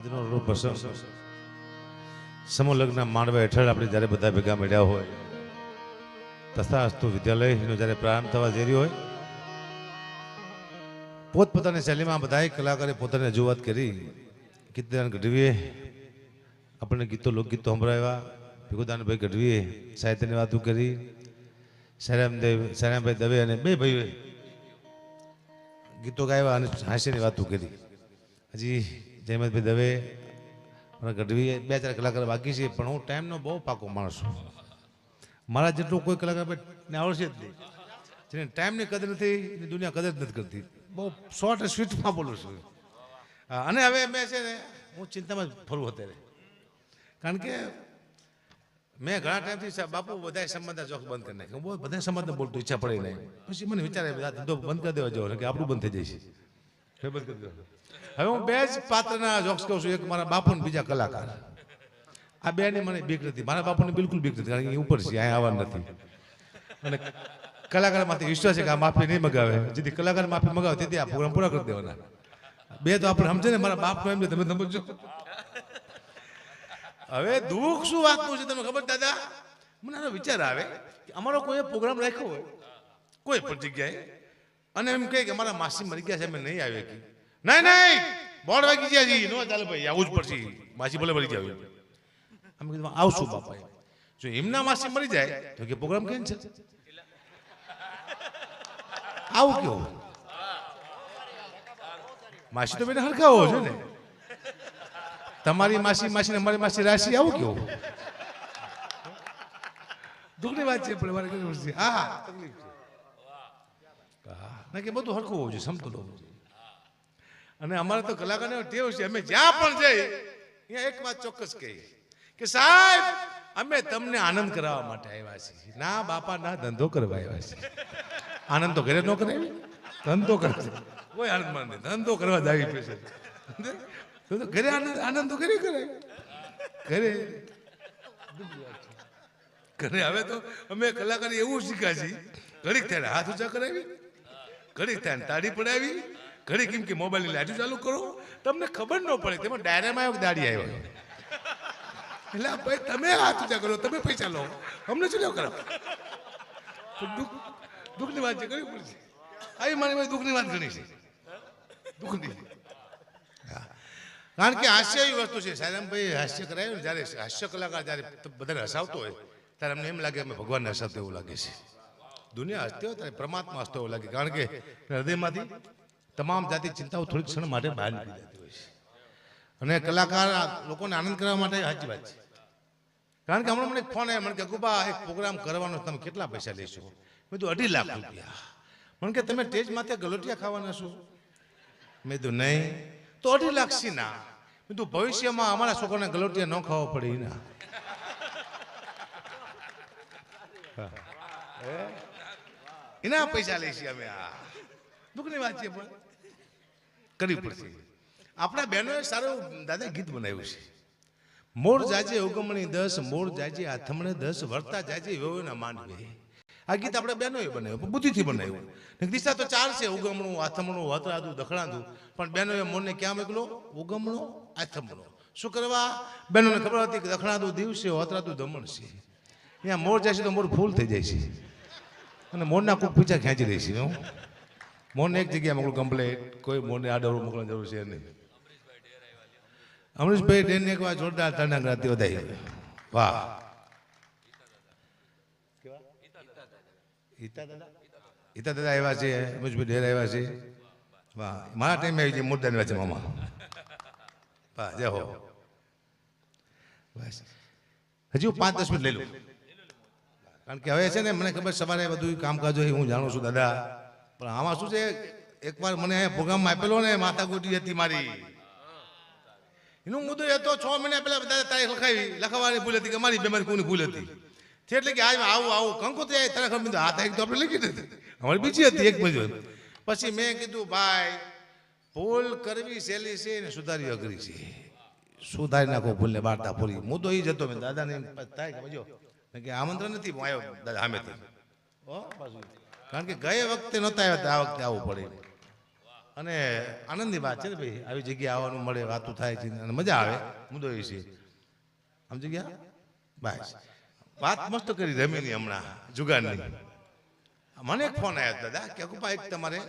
પ્રસંગ. માંડવા હેઠળ આપણે જ્યારે બધા ભેગા મળ્યા હોય તથા અસ્તુ વિદ્યાલયનો જ્યારે પ્રારંભ થવા જઈ રહ્યો હોય, પોતપોતાની શૈલીમાં બધાએ કલાકારે પોતાની રજૂઆત કરી કીર્તિદાન ગઢવીએ, આપણને ગીતો, લોકગીતો સંભળાવ્યા. ભીખુદાનભાઈ ગઢવીએ સાહિત્યની વાતો કરી. સૈરામદેવ, સૈરામભાઈ દવે અને બે ભાઈઓએ ગીતો ગાયા અને હાસ્યની વાતો કરી. હજી જયમતભાઈ દવે અને ગઢવીએ બે ચાર કલાકાર બાકી છે, પણ હું ટાઈમનો બહુ પાકો માણસ છું. મારા જેટલું કોઈ કલાકાર ને આવડશે જ નહીં. જેને ટાઈમની કદર નથી દુનિયા કદર જ નથી કરતી. બહુ શોર્ટ સ્વીટમાં બોલું છું. અને હવે મેં છે ને, હું ચિંતામાં જ ફરું અત્યારે. કારણ કે મેં ઘણા ટાઈમથી બાપુ બધા સંબંધ જોખ બંધ કરી નાખ્યો. બહુ બધા સંબંધ બોલતું ઈચ્છા પડી નહીં. પછી મને વિચારે આ ધંધો બંધ કરી દેવા જવો કે આપણું બંધ થઈ જાય બંધ કરી દીધો. હવે હું બે જ પાત્રના જોક્સ કહું છું. એક મારા બાપુ ને બીજા કલાકાર. આ બે ની મને બીક નથી. મારા બાપુને બિલકુલ બીક નથી, કારણ કે ઉપર છે, અહીંયા આવવાનું નથી. અને કલાકારમાંથી વિશ્વાસ છે કે આ માફી નહીં મગાવે. જેથી કલાકાર માફી મગાવે, તેથી આ પ્રોગ્રામ પૂરા કરી દેવાના. બે તો આપણે સમજે ને, મારા બાપ એમ તમે સમજો હવે દુઃખ શું વાતનું છે તમને ખબર દાદા? મને આનો વિચાર આવે કે અમારો કોઈ પ્રોગ્રામ રાખ્યો હોય, કોઈ પણ જગ્યાએ અને એમ કહે કે અમારા માસી મરી ગયા છે, અમે નહીં આવ્યા કે. નહીં નહીં બોર્ડ વાગી ગયા જી. નો, ચાલે ભાઈ, આવું જ પડશે. માસી ભલે મરી જાય. અમે કીધું આવશું બાપા. જો એમના માસી મરી જાય, તો કે પ્રોગ્રામ કેમ છે? આવું કેવું? માસી તો બેને હરખાવો છે ને. તમારી માસી માસી ને અમારી માસી રાશિ આવું કેવું? દુઃખની વાત છે, પણ મારે હા, તકલીફ છે. ના કે બધું હરખું હોવું જોઈએ, સમતુલ હોવું જોઈએ. અને અમારે તો કલાકારને ટેવ છે, અમે જ્યાં પણ જઈએ ત્યાં એક વાત ચોક્કસ કહીએ કે સાહેબ, અમે તમને આનંદ કરાવવા માટે આવ્યા છીએ. ના બાપા, ના ધંધો કરવા આવ્યા છીએ. આનંદ તો ઘરે ન કરાવી ધંધો કરે કોઈ આનંદ નહીં. ધંધો કરવા જાવી તો ઘરે આનંદ આનંદ તો ઘરે કરે ઘરે. ઘરે હવે તો અમે કલાકાર એવું શીખ્યા છીએ, ઘડીક થયા હાથ ઊંચા કરાવી. ઘડીક થાય તાળી પડાવી. ઘડીક કેમ કે મોબાઈલની લાઈટ ચાલુ કરો. તમને ખબર ન પડે, તેમાં ડાયરામાં એક દાડી આવ્યો. એટલે ભાઈ તમે હાથ ઊંચા કરો, તમે પૈસા લો. અમને શું લેવો કરો દુઃખ, દુઃખની વાત છે કરવી પડશે. આવી મારી ભાઈ દુઃખની વાત ઘણી છે. દુઃખની. કારણ કે હાસ્ય એવી વસ્તુ છે. સાયરામભાઈ હાસ્ય કરાયું જ્યારે હાસ્ય કલાકાર જ્યારે બધાને હસાવતો હોય, ત્યારે અમને એમ લાગે અમે ભગવાનને હસાવતો એવું લાગે છે. દુનિયા હસતી હોય ત્યારે પરમાત્મા હસતો એવું લાગે. કારણ કે હૃદયમાંથી તમામ જાતિ ચિંતાઓ થોડીક ક્ષણ માટે બહાર નીકળી જતી હોય છે. અને કલાકાર લોકોને આનંદ કરવા માટે સાચી વાત છે. કારણ કે હમણાં મને ફોન આવ્યો, મને કે ગુબા એક પ્રોગ્રામ કરવાનો તમે કેટલા પૈસા લેશો? મેં કીધું, અઢી લાખ રૂપિયા. મને કે, તમે સ્ટેજ માથે ગલોટિયા ખાવાના છો? મેં કીધું, નહીં. તો અઢી લાખ સી ના મેં કીધું, ભવિષ્યમાં અમારા છોકરાને ગલોટિયા ન ખાવા પડે એના એના પૈસા લઈશી અમે આ દુઃખની વાત છે, પણ. કરવી પડશે. આપણા બહેનોએ સારું દાદા ગીત બનાવ્યું છે. મોર જાજે ઉગમણી દસ, મોર જાજે આથમણે દસ, વર્તા જાજે વ્યવના માનવે આ ગીત આપણે બહેનોએ બનાવ્યું બુદ્ધિથી બનાવ્યું. દિશા તો ચાર છે, ઉગમણું, આથમણું, વતરાદું, દખણાદું. પણ બહેનોએ મોરને ક્યાં મોકલો? ઉગમણો, આથમણો. શું કરવા? બહેનોને ખબર હતી કે દખણાદું દિવસે, વતરાદું દમણ છે. ત્યાં મોર જાય છે તો મોર ફૂલ થઈ જાય છે. અને મોરના કોઈ પીછા ખેંચી છે હું મોરને એક જગ્યાએ મોકલું કમ્પ્લેટ કોઈ મોરને આડવડું મોકલવાની જરૂર છે નહીં. અમરીશભાઈ ડેનને એક વાર જોરદાર તરણા ક્રાંતિ વધારી વાહ. હિતા દાદા હિતા દાદા આવ્યા છે, અમરીશભાઈ ડેર આવ્યા છે. વાહ. મારા ટાઈમે આવી છે મુદ્દાની વાત છે, મામા. વાહ, જય હો. બસ. હજી પાંચ દસ મિનિટ લઈ લઉં. કારણ કે હવે છે ને મને ખબર સવારે બધું કામકાજ હોય, હું જાણું છું દાદા. પણ આમાં શું છે? એકવાર મને પ્રોગ્રામમાં આપેલો ને માતા ગોટી હતી મારી. એનું મુદ્દો હતો, છ મહિના પહેલા બધા તારીખ લખાવી લખાવવાની ભૂલ હતી કે મારી બેમારી કોની ભૂલ હતી. એટલે કે આજ આવું આવું કંકોત્રી આવી તારે ખબર આ તારીખ તો આપણે લખી દીધી અમારી બીજી હતી એક બીજો પછી મેં કીધું, ભાઈ, ભૂલ કરવી સહેલી છે ને સુધારી અઘરી છે. સુધારી નાખો ભૂલને, વાર્તા પૂરી મુદ્દો એ જ હતો, મેં દાદાને થાય કે બજો કે આમંત્રણ નથી હું આવ્યો દાદા સામેથી. કારણ કે ગયે વખતે નહોતા આવ્યા આ વખતે આવવું પડે. અને આનંદની વાત છે ને ભાઈ આવી જગ્યાએ આવવાનું મળે વાતું થાય છે અને મજા આવે. મુદ્દો એ છે. સમજી ગયા? બસ. વાત મસ્ત કરી રમીની હમણાં જુગારની. મને એક ફોન આવ્યો દાદા કે અકુપા એક તમારે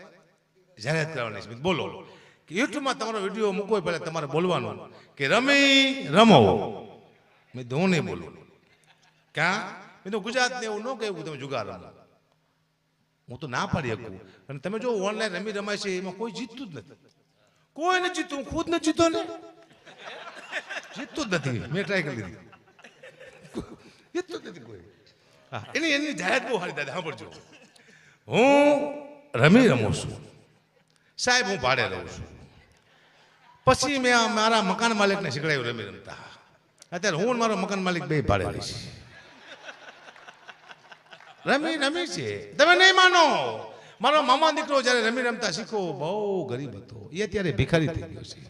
જાહેરાત કરવાની છે. બોલો. કે યુટ્યુબમાં તમારો વીડિયો મૂકવો પહેલાં તમારે બોલવાનું. કે રમી રમો. મેં નહીં બોલું. ક્યાં મેં તો ગુજરાતને એવું ન કહેવું તમે જુગાર રમો. હું તો ના પાડી શકું. અને તમે જો ઓનલાઈન રમી રમાય છે, એમાં કોઈ જીતતું જ નથી. કોઈ નથી જીતું હું ખુદ નથી જીતો ને. જીતતું જ નથી. મેં ટ્રાય કરી લીધી. જીતતું જ નથી કોઈ. એની એની જાહેરાત બહુ સારી દાદા, સાંભળજો. હું રમી રમું છું. સાહેબ, હું ભાડે રહું છું. પછી મેં મારા મકાન માલિકને શીખડાયું રમી રમતા. અત્યારે હું મારો મકાન માલિક બે ભાડે રહીશ. રમી રમી છે. તમે નહીં માનો. મારો મામા દીકરો જ્યારે રમી રમતા શીખો બહુ ગરીબ હતો. એ અત્યારે ભિખારી થઈ ગયો છે.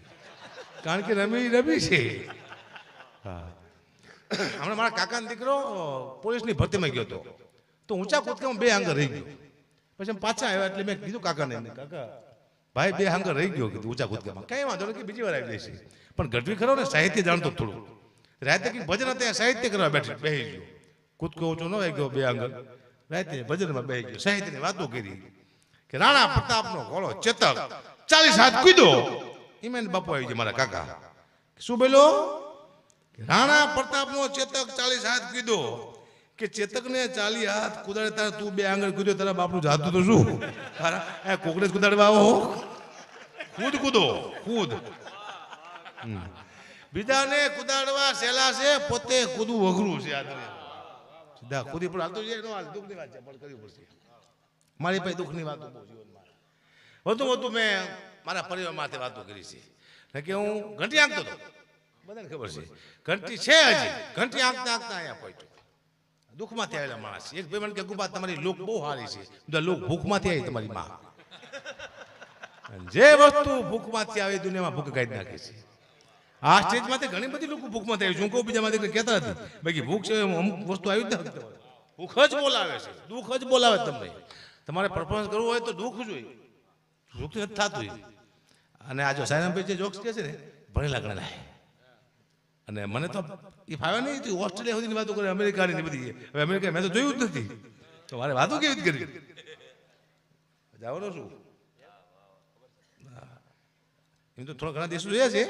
કારણ કે રમી રમી છે. હા. હમણાં મારા કાકાનો દીકરો પોલીસની ભરતીમાં ગયો હતો. તો ઊંચા કૂદકામાં બે આંગર રહી ગયો. પછી પાછા આવ્યા એટલે મેં કીધું કાકાને કાકા ભાઈ બે આંગર રહી ગયો કીધું ઊંચા કૂદકામાં કઈ વાંધો કે બીજી વાર આવી જશે પણ ગઢવી ખરો ને સાહિત્ય જાણતો થોડું. રાતે ભજન હતા સાહિત્ય કરવા બેઠી બેસી ગયો. કૂદકો ઊંચો ન આવી ગયો બે આંગર રાતે ભજનમાં બેસી ગયો. સાહિત્યની વાતો કરી. કે રાણા પ્રતાપનો ઘોડો ચેતક ચાલીસ હાથ કૂદો ઇમેન બાપુ આવી ગયો મારા કાકા. શું બોલો રાણા પ્રતાપનો ચેતક ચાલીસ હાથ કીધો કે ચેતકને ચાલી હાથ કુદાડે તારે તું બે આંગળ કૂદ્યો તારા બાપનું જાતું તો શું? એ કોકડે કુદાડવા આવો કૂદ કૂદો કૂદ બીજાને કુદાડવા સહેલા છે પોતે કૂદવું અઘરું છે આ દુનિયામાં. સીધા ખુદી પણ હાલતું જાય નો હાલ દુઃખની વાત છે, પણ કરવી પડશે. મારી પાસે દુઃખની વાતો બહુ જીવનમાં. વધુ વધુ મેં મારા પરિવાર માટે વાતો કરી છે. કે હું ઘંટી આંકતો હતો. બધાને ખબર છે. ઘંટી છે હજી. ઘંટી આંકતા આંકતા અહીંયા પહોંચ્યો. દુઃખમાંથી આવેલા માણસ એક ભાઈ મને કે, ગુબા, તમારી લોક બહુ સારી છે. બધા લોક ભૂખમાંથી આવી તમારી માં. જે વસ્તુ ભૂખમાંથી આવે, દુનિયામાં ભૂખ કાઢી નાખે છે. આ સ્ટેજમાંથી ઘણી બધી લોકો ભૂખમાંથી આવી છે. હું કહું બીજામાંથી કંઈ કહેતા નથી. બાકી ભૂખ છે અમુક વસ્તુ આવી જ નથી. ભૂખ જ બોલાવે છે. દુઃખ જ બોલાવે તમને. તમારે પરફોર્મન્સ કરવું હોય તો દુઃખ જોઈએ. દુઃખ નથી થતું અને આ જો સાયરામભાઈ જે જોક્સ કહે છે ને, ભણેલા ગણેલા અને મને તો એ ફાવે નહીં ઓસ્ટ્રેલિયા સુધીની વાતો કરે, અમેરિકાની બધી. હવે અમેરિકા મેં તો જોયું જ નથી. તો મારે વાતો કેવી રીતે કરી જવાનું શું એમ તો થોડા ઘણા દેશો જોયા છે.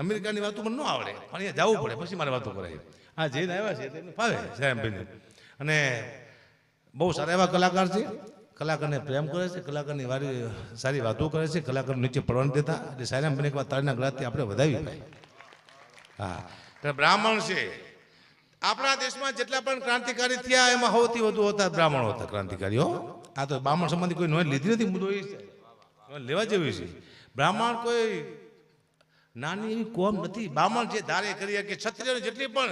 અમેરિકાની વાતો મને ન આવડે. પણ અહીંયા જવું પડે, પછી મારે વાતો કરાય આ જઈને આવ્યા છે તેમને ફાવે સાહેબભાઈને અને બહુ સારા એવા કલાકાર છે. કલાકારને પ્રેમ કરે છે, કલાકારની વારી, સારી વાતો કરે છે, કલાકાર નીચે પડવા દેતા. એટલે સાયરામ એક વાર તાળીના ગ્લાસથી આપણે વધાવી ભાઈ હા. બ્રાહ્મણ છે. આપણા દેશમાં જેટલા પણ ક્રાંતિકારી થયા, એમાં સૌથી વધુ હતા બ્રાહ્મણો હતા ક્રાંતિકારીઓ આ તો બ્રાહ્મણ સંબંધી કોઈ નોંધ લીધી નથી મુદ્દો એ લેવા જેવી છે. બ્રાહ્મણ કોઈ નાની એવી કોમ નથી. બ્રાહ્મણ જે ધારે કરી કે ક્ષત્રિય જેટલી પણ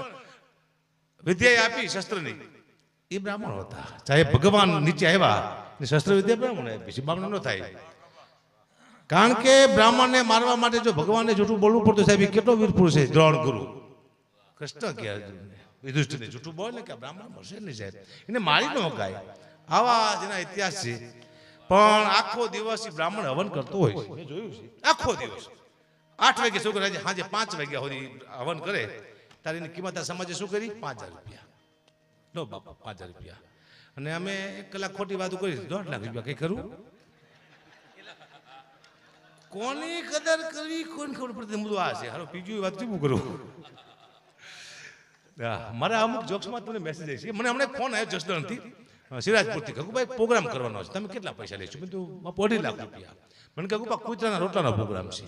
વિદ્યા આપી શસ્ત્રની, એ બ્રાહ્મણ હતા. ચાહે ભગવાન નીચે આવ્યા શસ્ત્ર વિદ્યા બ્રાહ્મણ આપી. છે બ્રાહ્મણ ન થાય. કારણ કે બ્રાહ્મણને મારવા માટે જો ભગવાનને જૂઠું બોલવું પડતું, સાહેબ, એ કેટલો વીર પુરુષ છે, દ્રોણ ગુરુ. કૃષ્ણ કે વિદુષ્ટને જૂઠું બોલે કે બ્રાહ્મણ મળશે નહીં, સાહેબ. એને મારી ન મુકાય આવા જેના ઇતિહાસ છે. પણ આખો દિવસ બ્રાહ્મણ હવન કરતો હોય. મેં જોયું છે. આખો દિવસ. આઠ વાગે શું કરે? સાંજે પાંચ વાગ્યા સુધી હવન કરે. તારી કિંમત સમાજે શું કરી? પાંચ હજાર રૂપિયા. લો બાપા, પાંચ હજાર રૂપિયા. અને અમે એક કલાક ખોટી વાતો કરી દોઢ લાખ રૂપિયા કઈ કરું કોની કદર કરવી? કોને ખબર પડતી મુદ્દો આ છે. હારો બીજું વાત કેવું કરું? મારા અમુક જોક્સમાં તમને મેસેજ આવી છે. મને હમણાં ફોન આવ્યો જસદણથી સિરાજપુરથી. કગુભાઈ પ્રોગ્રામ કરવાનો છે. તમે કેટલા પૈસા લેશો? મેં તો અઢી લાખ રૂપિયા. મને કગુબા કૂતરાના રોટલાનો પ્રોગ્રામ છે.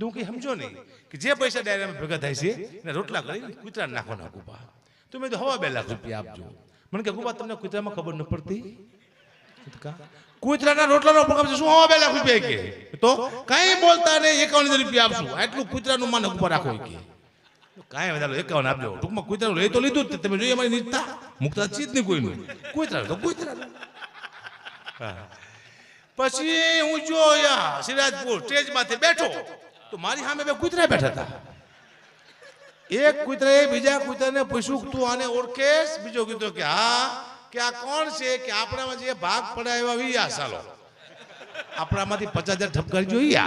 હું કઈ સમજો નહીં કે જે પૈસા ડાયરામાં ભેગા થાય છે એને રોટલા કરીને કૂતરા નાખવાના કુપા. તો મેં હવા બે લાખ રૂપિયા આપજો. મને કે ગુબા તમને કૂતરામાં ખબર ન પડતી? કુતરાના રોટલાનો પ્રોગ્રામ છે શું હવા બે લાખ રૂપિયા કે? તો કાંઈ બોલતા નહીં એકાવન હજાર રૂપિયા આપશું. આટલું કૂતરાનું માન ઉપર રાખો કે. કાંઈ વધારે એકાવન આપજો. ટૂંકમાં કૂતરાનું લઈ તો લીધું જ. તમે જોઈએ અમારી નીચતા. મુકતા ચીજ નહીં કોઈનું. કૂતરા તો કૂતરા પછી હું જોયા સિરાજપુર સિરાજપુર સ્ટેજમાંથી બેઠો. તો મારી સામે બે કૂતરા બેઠા હતા. એક કૂતરાએ બીજા કૂતરાને પૂછ્યું તું આને ઓળખેશ બીજો કીધો કે હા, કે આ કોણ છે? કે આપણામાં જે ભાગ પડાય એવા વીયા, સાલો. આપણામાંથી પચાસ હજાર ઠપકારી જોઈએ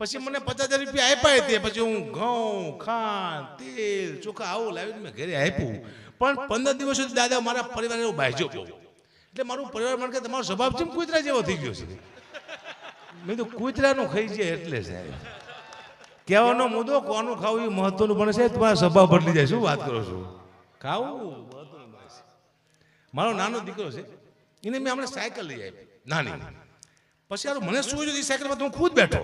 પછી મને પચાસ હજાર રૂપિયા આપ્યા તે, પછી હું ઘઉં, ખાંડ, તેલ, ચોખા, આવું લાવીને મેં ઘરે આપ્યું. પણ પંદર દિવસ સુધી દાદા મારા પરિવાર એવું બાજ્યો. એટલે મારું પરિવાર મને કે તમારો સ્વભાવ છે કૂતરા જેવો થઈ ગયો છે? મેં તો કૂતરાનું ખાઈ જાય એટલે સાહેબ કહેવાનો મુદ્દો કોનું ખાવું એ મહત્વનું પણ છે? તમારા સભા બદલી જાય શું વાત કરો છો? ખાવું. મારો નાનો દીકરો છે એને મેં હમણાં સાયકલ લઈ આપી નાની. પછી યાર મને શું જોયું એ સાયકલમાં? તો હું ખુદ બેઠો.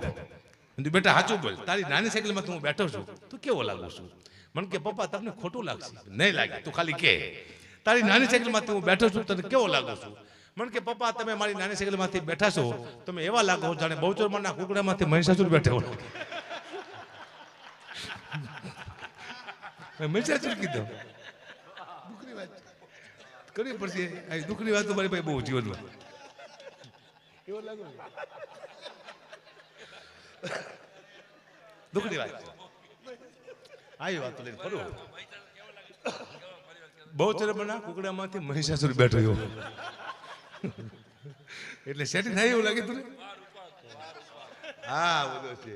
કીધું, બેટા સાચું બોલ. તારી નાની સાયકલમાં તો હું બેઠો છું તું કેવો લાગુ છું? મને કે પપ્પા તમને ખોટું લાગશે. નહીં લાગે. તું ખાલી કે. તારી નાની સાયકલમાં હું બેઠો છું તને કેવો લાગુ છું? મને કે પપ્પા તમે મારી નાની સાયકલમાંથી બેઠા છો. તમે એવા લાગો જાણે બહુચરમાના કુકડામાંથી મહિષાસુર બેઠો હોય. મેં મહિષાસુર કીધો. દુઃખની વાત કરવી પડશે. આ દુઃખની વાત તો મારી પાસે બહુ જીવનમાં એવો લાગો દુઃખની વાત. આવી વાત લઈને ફરું. બહુ ચરમના કુકડામાંથી મહિષાસુર બેઠો એવો એટલે સેટિંગ થાય એવું લાગે તું હા, બધો છે.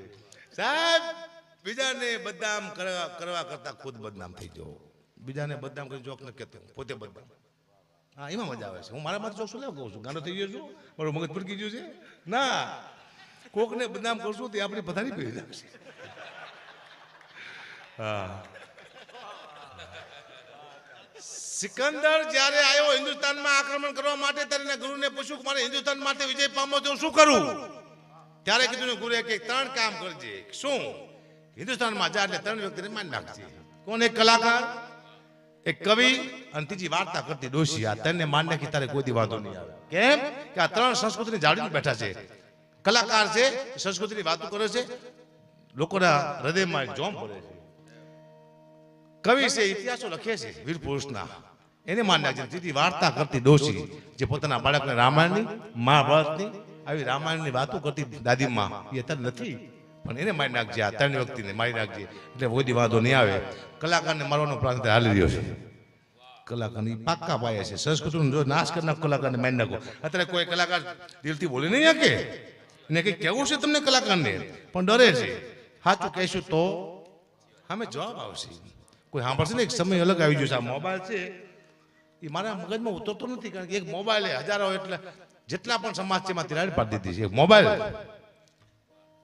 સાહેબ, બીજાને બદનામ કરવા કરવા કરતા ખુદ બદનામ થઈ જાઓ બીજાને બદનામ કરી જોક ન કહેતો, પોતે બદનામ. હા, એમાં મજા આવે છે. હું મારા માટે જોક શું લેવા? કહું છું ગાંડો થઈ ગયો છું? મારું મગજ ફરકી ગયું છે? ના. કોકને બદનામ કરશું તે આપણે પથારી પી નાખશે હા. સિકંદર જ્યારે આવ્યો હિન્દુસ્તાનમાં આક્રમણ કરવા માટે, ત્યારે ગુરુને પૂછ્યું કે મારે હિન્દુસ્તાન માટે વિજય પામો તો શું કરું? ત્યારે કીધું ગુરુએ કે ત્રણ કામ કરજે. શું? હિન્દુસ્તાનમાં જા એટલે ત્રણ વ્યક્તિને માન નાખજે. કોણ? એક કલાકાર, એક કવિ, અને ત્રીજી વાર્તા કરતી ડોશી. આ ત્રણને માન નાખી, તારે કોઈ વાંધો નહીં આવે. કેમ? કે આ ત્રણ સંસ્કૃતિની જાળવીને બેઠા છે. કલાકાર છે, સંસ્કૃતિની વાતો કરે છે. લોકોના હૃદયમાં જોમ ભરે છે. કવિ છે, ઇતિહાસો લખે છે, વીર પુરુષના. એને માન્ય નાખજે જેથી વાર્તા કરતી ડોશી, જે પોતાના બાળકને રામાયણની, મહાભારતની, આવી રામાયણની વાતો કરતી દાદીમાં, એ અત્યારે નથી. પણ એને મારી નાખજે, આ ત્રણ વ્યક્તિને મારી નાખજે. એટલે કોઈ વાંધો નહીં આવે. કલાકારને મારવાનો પ્લાન હાલી રહ્યો છે. કલાકારની પાક્કા પાયા છે. સંસ્કૃતિનો જો નાશ કરી નાખો, કલાકારને મારી નાખો. અત્યારે કોઈ કલાકાર દિલથી બોલી નહીં શકે એને કંઈક કહેવું છે તમને કલાકારને? પણ ડરે છે. સાચું કહીશું તો, સામે જવાબ આવશે. કોઈ સાંભળશે ને? એક સમય અલગ આવી છે આ મોબાઈલ. છે. એ મારા મગજમાં ઉતરતો નથી કારણ કે એક મોબાઈલ હજારો એટલે જેટલા પણ સમાજ છે એમાં તિરાડ પાડી દીધી છે. એક મોબાઈલ.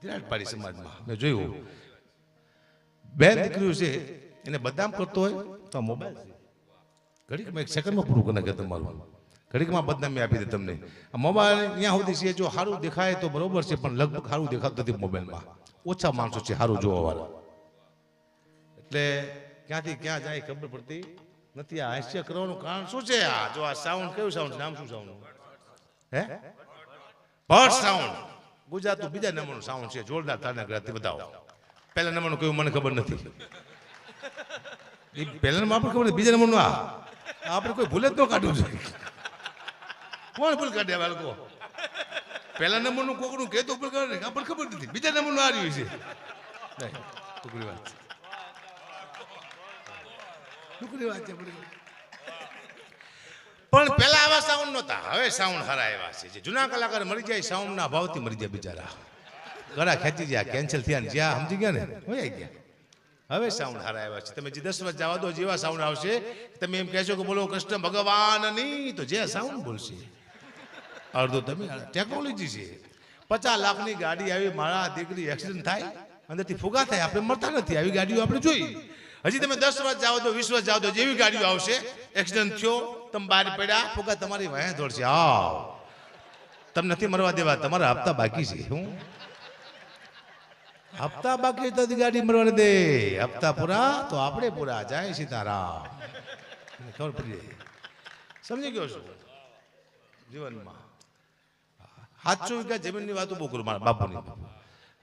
તિરાડ પાડી સમાજમાં. મેં જોયું. બે દીકરીઓ છે એને બદનામ કરતો હોય તો આ મોબાઈલ છે. ઘડીકમાં એક સેકન્ડમાં પૂરું કરી નાખે તમારું. ઘડીકમાં બદનામી આપી દે તમને. આ મોબાઈલ અહીંયા સુધી છે જો સારું દેખાય તો બરોબર છે પણ લગભગ સારું દેખાતું નથી મોબાઈલમાં. ઓછા માણસો છે સારું જોવાવાળા. એટલે ક્યાંથી ક્યાં જાય ખબર પડતી નથી. આ હાસ્ય કરવાનું કારણ શું છે? આ જો આ સાઉન્ડ કયું સાઉન્ડ નામ શું સાઉન્ડ હે? ભટ સાઉન્ડ ગુજરાતનું બીજા નંબરનું સાઉન્ડ છે. જોરદાર તારના ગુજરાતી બતાવો. પહેલા નંબરનું કયું મને ખબર નથી. એ પહેલા નંબર આપણે ખબર બીજા નંબરનું આ. આપણે કોઈ ભૂલે જ ન કાઢવું જોઈએ. કોણ ભૂલ કાઢે બાળકો? પહેલા નંબરનું કોકનું કહેતું ભૂલ કાઢે. આપણને ખબર નથી. બીજા નંબરનું આ રહ્યું છે. નહીં, વાત વાત છે પણ પેલા આવા સાઉન્ડ નહોતા. હવે સાઉન્ડ હરા એવા છે. જે જૂના કલાકાર મરી જાય સાઉન્ડના ભાવથી મરી જાય બિચારા. ગળા ખેંચી ગયા કેન્સલ થયા ને. જ્યાં સમજી ગયા ને? હોય ગયા. હવે સાઉન્ડ હારા આવ્યા છે. તમે જે દસ વર્ષ જવા દો, જેવા સાઉન્ડ આવશે, તમે એમ કહેશો કે બોલો, કૃષ્ણ ભગવાનની તો જે સાઉન્ડ બોલશે. અડધો તમે ટેકનોલોજી છે. પચાસ લાખની ગાડી આવી, મારા દીકરી એક્સિડન્ટ થાય, અંદરથી ફુગા થાય આપણે મળતા નથી. આવી ગાડીઓ આપણે જોઈ. હજી તમે દસ વર્ષ જાઓ તો વીસ વર્ષ જાઓ તો જેવી ગાડીઓ આવશે, એક્સિડન્ટ થયો, તમે બહાર પડ્યા ફોકા તમારી વાયા દોડશે આવ. તમે નથી મરવા દેવા, તમારા હપ્તા બાકી છે, હું? હપ્તા બાકી તો ગાડી મરવા દે. હપ્તા પૂરા તો આપણે પૂરા. જાય સીતારામ. ખબર પડી જાય સમજી ગયો છું. જીવનમાં. સાતસો વીઘા જમીનની વાતો બહુ કરું, મારા બાપુની.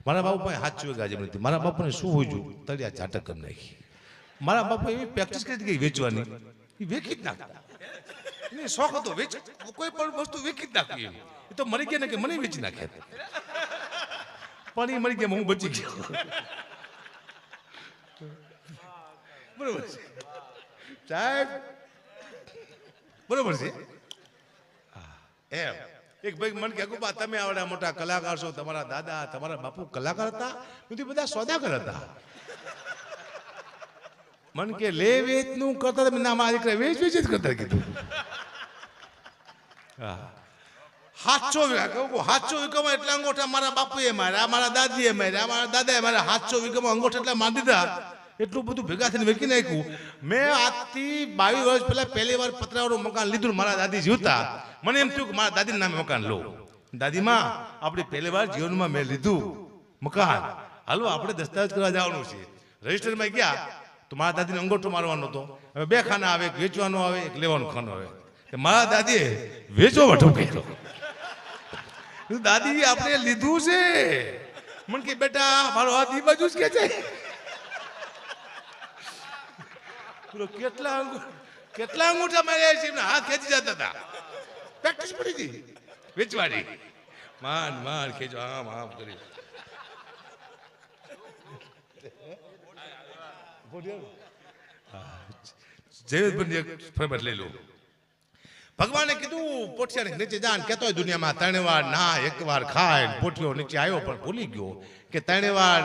મારા બાપુ પાસે સાતસો વીઘા જમીન હતી. મારા બાપુને શું હોય છું તળિયા ઝાટક કરી નાખી. મારા બાપુ એવી પ્રેક્ટિસ કરી ગઈ વેચવાની. એ જ નાખતા. એને શોખ હતો, વેચ, કોઈ પણ વસ્તુ વેચી જ નાખવી. એ તો મરી ગયા ને કે મને વેચી નાખે. પણ એ મરી ગયા હું બચી ગયો. બરોબર છે. સાહેબ. બરોબર છે. એમ. એક ભાઈ મને કે બા તમે આવડા મોટા કલાકાર છો, તમારા દાદા, તમારા બાપુ કલાકાર હતા. નથી બધા સોદાગર હતા. મન કે લે વેચનું કરતા ના, મારા દીકરા વેચ વેચ જ કરતા કીધું. હા. હાથસો હાથસો વીઘામાં એટલા અંગોઠા મારા બાપુએ માર્યા, મારા દાદીએ માર્યા, મારા દાદાએ મારા હાથસો વીઘામાં અંગોઠા એટલા મારી દીધા. એટલું બધું ભેગા થઈને વેકી નાખ્યું. મેં આજથી બાવીસ વર્ષ પહેલા પહેલી વાર પતરાવાળું મકાન લીધું મારા દાદી જીવતા. મને એમ થયું કે મારા દાદીના નામે મકાન લો. દાદીમાં, આપણે પહેલી વાર જીવનમાં મેં લીધું મકાન. હાલો, આપણે દસ્તાવેજ કરવા જવાનું છે. રજીસ્ટરમાં ગયા. તો મારા દાદીને અંગોઠો મારવાનો હતો. હવે બે ખાના આવે, એક વેચવાનો આવે, એક લેવાનો ખાનો આવે. મારા દાદીએ વેચો વઠો કર્યો. દાદી, આપણે લીધું છે. મને કે બેટા, મારો હાથ ઈ બાજુ જ કે છે. કેટલા કેટલા અંગૂઠા માર્યા છે? હાથ ખેંચી જતા હતા. પ્રેક્ટિસ પડી હતી. વેચવાની. માન માન, ખેંચો, આમ આમ કરી જયવંતભાઈ એક લઈ લો. ભગવાને કીધું, પોઠિયાને નીચે જાન કેતો હોય દુનિયામાં ત્રણ વાર ના એક વાર ખાય પોઠિયો નીચે આવ્યો પણ ભૂલી ગયો કે ત્રણ વાર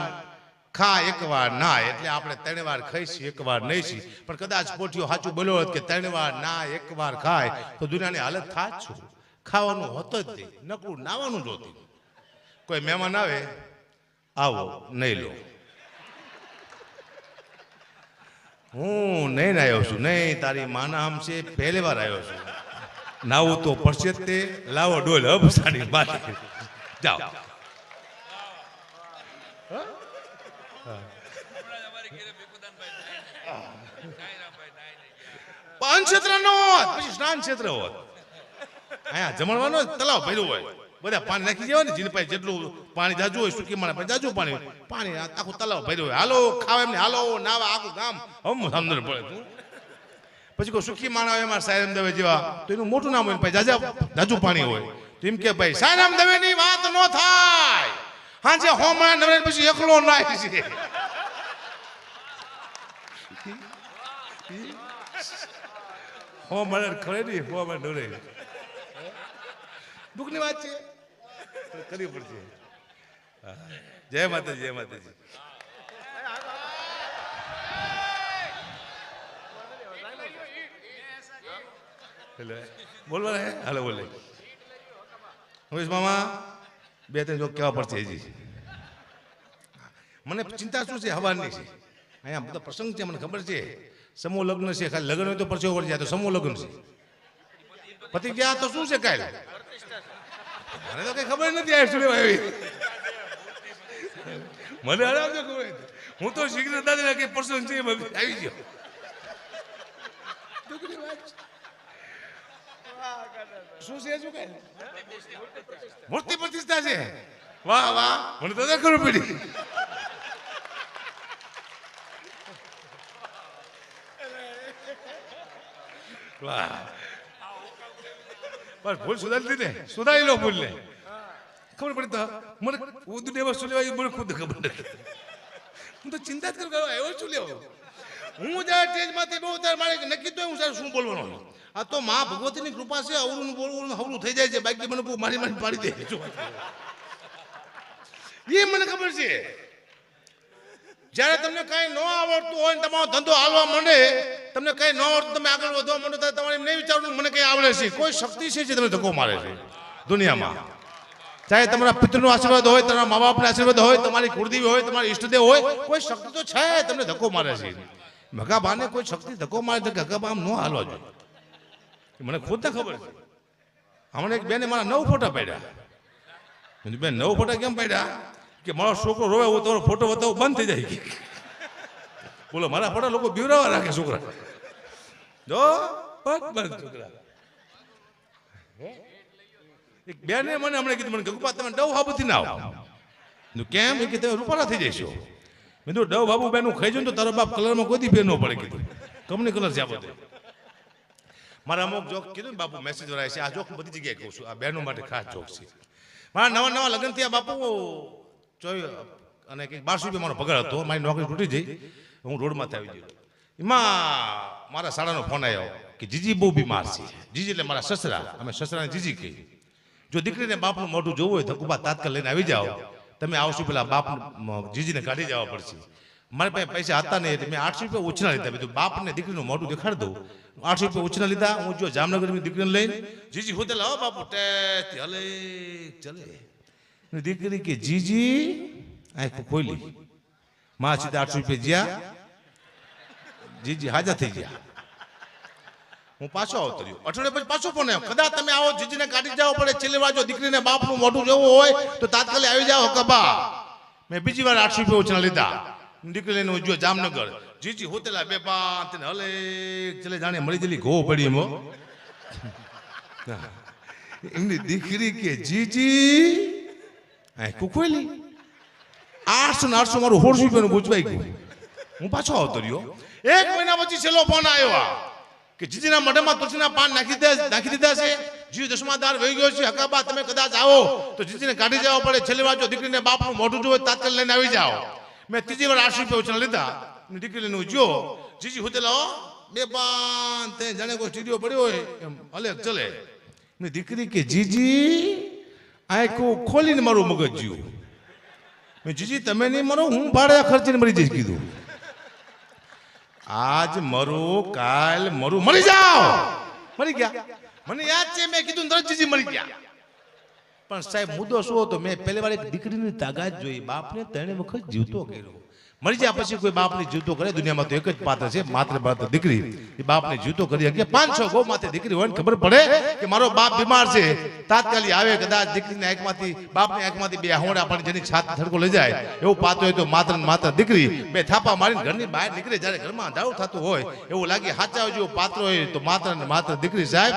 ખા એક વાર ના એટલે આપણે ત્રણ વાર ખાઈશી, એક વાર નહીશી. પણ કદાચ પોઠિયો સાચું બોલ્યો હોત કે ત્રણ વાર ના એક વાર ખાય, તો દુનિયાની હાલત થાય છું. ખાવાનું હોતો જ નહીં, નકરું નાવાનું જ હોતું. કોઈ મહેમાન આવે, આવો, નહીં લો. હું નહીં આવ્યો છું, નહીં, તારી માના આમ છે પહેલી વાર આવ્યો છું. નાવું તો પડશે તે લાવો ડોલ હબસાની બાટી જાઓ. પાન ક્ષેત્ર નો પછી સ્નાન ક્ષેત્ર હોત. અહીંયા જમણવાનો તલાવ ભર્યું હોય. બધા પાણી નાખી દેવા ને જેની પાસે જેટલું પાણી જાજુ હોય સુકી માણે પાસે જાજુ પાણી હોય. પાણી આખું તલાવ ભર્યું હોય. હાલો ખાવા એમને હાલો નાવા આખું ગામ. હમ સમજણ પડે પછી કોઈ સુખી માણા હોય એમાં સાયરામ દવે જેવા તો એનું મોટું નામ હોય ને પછી જાજા જાજુ પાણી હોય. તો એમ કે ભાઈ સાયરામ દવે ની વાત ન થાય. હાજે હોમણા નવરે પછી એકલો નાય છે. હોમણા ખરે નહીં હોમણા નવરે દુઃખની વાત છે. કરવી પડશે. જય માતાજી જય માતાજી. એટલે બોલવા હે હાલો, બોલે. હવેશ મામા, બે, ત્રણ જો કેવા પડશે હજી. મને ચિંતા શું છે? હવાની છે. અહીંયા બધા પ્રસંગ છે, મને ખબર છે. સમૂહ લગ્ન છે, ખાલી લગ્ન હોય તો પરસેવો વળી જાય, તો સમૂહ લગ્ન છે. પતિ ગયા તો શું છે કાલે? મને તો કઈ ખબર નથી આ શું આવી. મને હરાવજો ખબર હું તો શીઘ્ર દાદા કઈ પ્રસંગ છે આવી ગયો. શું છે શું કઈ? મૂર્તિ પ્રતિષ્ઠા છે. વાહ વાહ. મને તો ખબર પડી. વાહ. બસ, ભૂલ સુધારી ને? સુધારી લો ભૂલ ને ખબર પડી તો? મને ઉદુ દેવા શું મને ખુદ ખબર નથી. હું તો ચિંતા જ કરું આવ્યો શું લેવો હું જ્યારે સ્ટેજમાંથી બહુ ત્યારે મારે નક્કી તો હું સાહેબ શું બોલવાનું આ તો મા ભગવતીની કૃપા છે અવરું બોલવું અવરું થઈ જાય છે. બાકી મને બહુ મારી મારી પાડી દે. એ મને ખબર છે. જ્યારે તમને કઈ ન આવડતું હોય તમારો ધંધો હાલવા માંડે, તમને કઈ ન આવડતું, તમે આગળ વધવા માંડો, ત્યારે તમારે એમ નહીં વિચારવું મને કઈ આવડે છે. કોઈ શક્તિ છે જે તમને ધક્કો મારે છે? દુનિયામાં. ચાહે તમારા પિતૃનો આશીર્વાદ હોય, તમારા મા બાપના આશીર્વાદ હોય, તમારી કુળદેવી હોય, તમારી ઈષ્ટદેવ હોય, કોઈ શક્તિ તો છે તમને ધક્કો મારે છે? ભગાભાને કોઈ શક્તિ ધક્કો મારે તો ભગાભા આમ ન હાલવા જોઈએ? મને ખુદ ને ખબર છે. હમણાં એક બેને મારા નવ ફોટા પાડ્યા. બેન, નવ ફોટા કેમ પાડ્યા? કે મારો છોકરો રોવે, હું તમારો ફોટો બતાવો, બંધ થઈ જાય. બોલો, મારા ફોટા લોકો બીવરાવા રાખે, છોકરા. જો, પગ બંધ, છોકરા. એક બેને મને હમણાં કીધું, મને ગગપા તમે ડવ હાબુથી ના આવો કેમ? કે તમે રૂપાલા થઈ જશો. મેં કીધું, ડવ બાબુ બેનું ખાઈ જાય તો તારો બાપ કલરમાં કોઈ દી ફેર ન પડે, કીધું. કંપની કલર છે આ બધે મારા અમુક જોક કીધું ને, બાપુ મેસેજ વરાય છે, આ જોક બધી જગ્યાએ કહું છું, આ બહેનો માટે ખાસ જોક છે. મારા નવા નવા લગ્ન થયા, બાપુ. અને કંઈક બારસો રૂપિયા મારો પગાર હતો, મારી નોકરી તૂટી જઈ, હું રોડમાંથી આવી ગયો. એમાં મારા શાળાનો ફોન આવ્યો કે, જીજી બહુ બીમાર છે. જીજી એટલે મારા સસરા. અમે સસરાને જીજી કહી જો દીકરીને બાપનું મોઢું જોવું હોય તો કુબા તાત્કાલ લઈને આવી જાઓ. તમે આવશો પેલા બાપ જીજીને કાઢી જવા પડશે. મારી પાસે પૈસા હતા નહીં એટલે મેં આઠસો રૂપિયા ઉછના લીધા. બીજું બાપને દીકરીનું મોઢું દેખાડી દઉં. આઠસો રૂપિયા ઉછના લીધા. હું જો જામનગરની દીકરીને લઈને, જીજી હોતે લાવો બાપુ. ટેસ્ટ ચલે. ને દીકરી કે, જીજી આંખ ખોલી માં સીધા આઠસો રૂપિયા જ્યાં. જીજી હાજર થઈ ગયા. હું પાછો આવતો અઠવાડિયા પછી પાછો ફોન આવ્યો. કદાચ તમે આવો? જીજીને કાઢી જાવ પડે. છેલ્લી જો દીકરીને બાપનું મોઢું જોવું હોય તો તાત્કાલિક આવી જાઓ કબા. મેં બીજી વાર આઠસો રૂપિયા ઉછના લીધા. દીકરી લઈને ઉજ્યો જામનગર. જીજી હોતેલા બે પાંચ હલે ચલે જાણે મળી ગયેલી ઘો પડી એમ એમની દીકરી કે, જીજી ખોલી આઠસો ને આઠસો મારું સોળસો રૂપિયાનું ગુજવાઈ ગયું હું પાછો આવતો રહ્યો એક મહિના પછી છેલ્લો ફોન આવ્યો કે જીજીના મઢમાં તુલસીના પાન નાખી દે નાખી દીધા છે જીવ દસમાદાર વહી ગયો છે હકાબા તમે કદાચ આવો તો જીજીને કાઢી જવા પડે છેલ્લી વાર જો દીકરીને બાપનું મોઢું જોવે તાત્કાલિક લઈને આવી જાઓ મેં ત્રીજી વાર આઠસો રૂપિયા ઉછળ લીધા દીકરી લઈને ઉજ્યો જીજી હોતેલા બે પાન તે જાણે કોઈ સ્ટીડિયો પડ્યો હોય એમ હલે ચલે દીકરી કે જીજી આંખો ખોલીને મારું મગજ જીવું મેં જીજી તમે નહીં મરો હું ભાડે ખર્ચીને મરી જઈશ કીધું. આજ મરો કાલ મરું. મરી જાઓ! મરી ગયા. મને યાદ છે મેં કીધું તરત જીજી મરી ગયા. પણ સાહેબ મુદ્દો શું હતો? મેં પહેલી વાર એક દીકરીની તાકાત જોઈ. બાપને ત્રણે વખત જીવતો કર્યો. મરી જાય પછી કોઈ બાપને જૂતો કરે, દુનિયામાં તો એક જ પાત્ર છે, માત્ર માત્ર દીકરી. એ બાપને જૂતો કરી શકે પાંચસો ગૌ માથે દીકરી હોય ને ખબર પડે કે મારો બાપ બીમાર છે. તાત્કાલિક આવે કદાચ દીકરીની આંખમાંથી, બાપની આંખમાંથી બે હોડા પણ જેની છાત થડકો લઈ જાય. એવું પાત્ર હોય તો માત્ર ને માત્ર દીકરી બે થાપા મારીને ઘરની બહાર નીકળે. જ્યારે ઘરમાં દારૂ થતું હોય, એવું લાગે સાચા જેવું પાત્ર હોય તો માત્ર ને માત્ર દીકરી સાહેબ.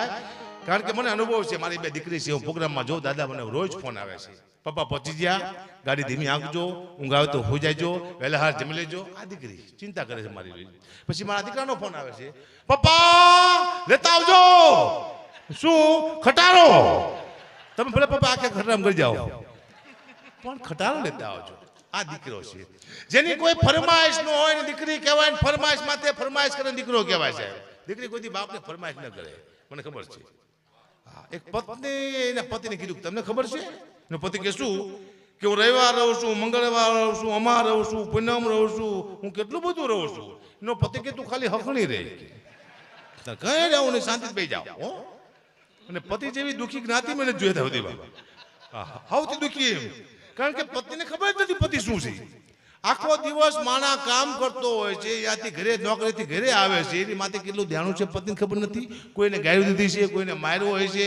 કારણ કે મને અનુભવ છે, મારી બે દીકરી છે, હું પ્રોગ્રામમાં જોઉં, દાદા મને રોજ ફોન આવે છે. પપ્પા પહોંચી ગયા. ગાડી ધીમી આંકજો ઊંઘ આવે તો હોઈ જાયજો વહેલા હાર જમી લેજો. આ દીકરી ચિંતા કરે છે મારી પછી મારા દીકરાનો ફોન આવે છે. પપ્પા લેતા આવજો. શું? ખટારો. તમે ભલે પપ્પા આખે ખટારામ કરી જાઓ. પણ ખટારો લેતા આવજો. આ દીકરો છે. જેની કોઈ ફરમાઈશ ન હોય ને દીકરી કહેવાય ને ફરમાઈશ માથે ફરમાઈશ કરે દીકરો કહેવાય છે. દીકરી કોઈ દી બાપને ફરમાઈશ ન કરે. મને ખબર છે. હા, એક પત્ની એના પતિને કીધું. તમને ખબર છે? પતિ કે શું? કે હું રવિવાર રહું છું, મંગળવાર રહું છું, અમાર રહું છું, પૂનમ રહું છું, હું કેટલું બધું રહું છું. એનો પતિ કે તું ખાલી હકણી રહે. કઈ રહું ને શાંતિ બેસી જાઓ, હો. અને પતિ જેવી દુઃખી જ્ઞાતિ મને જોયા સુધી સૌથી દુઃખી એમ. કારણ કે પતિને ખબર જ નથી પતિ શું છે. આખો દિવસ માણા કામ કરતો હોય છે ત્યાંથી ઘરે, નોકરીથી ઘરે આવે છે, એની માથે કેટલું ધ્યાન છે પતિને ખબર નથી? કોઈને ગાયું દીધી છે, કોઈને માર્યો હોય છે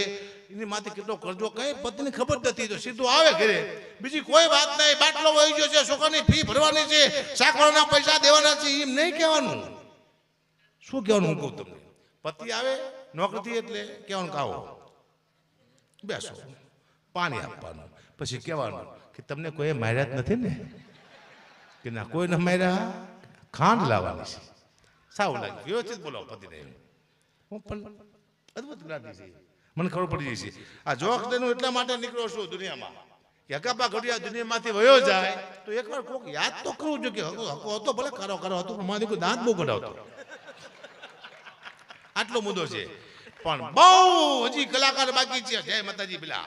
એની માથે કેટલો કરજો કઈ પત્ની ખબર નથી તો સીધું આવે ઘરે. બીજી કોઈ વાત નહીં. બાટલો વહી ગયો છે, છોકરાની ફી ભરવાની છે શાકવાના પૈસા દેવાના છે એમ નહીં કહેવાનું. શું કહેવાનું હું કહું તમને? પતિ આવે, નોકરીથી એટલે કહેવાનું કાવો બેસો. પાણી આપવાનું. પછી કહેવાનું કે તમને કોઈ માર્યા જ નથી ને? કે ના, કોઈ ન માર્યા. ખાંડ લાવવાની છે. સાવ લાગે વ્યવસ્થિત બોલાવો પતિને. હું પણ અદભુત જ્ઞાતિ છે. મને ખબર પડી જાય છે આ જોખ દેનું એટલા માટે નીકળો છું દુનિયામાં. કે હકાપા ઘડિયા દુનિયામાંથી વયો જાય, તો એકવાર કોક યાદ તો કરવું જોઈએ કે હકો હતો, ભલે કરો કરો હતો, પણ મારી કોઈ દાંત બહુ કઢાવતો. આટલો મુદ્દો છે. પણ બહુ હજી કલાકાર બાકી છે. જય માતાજી પેલા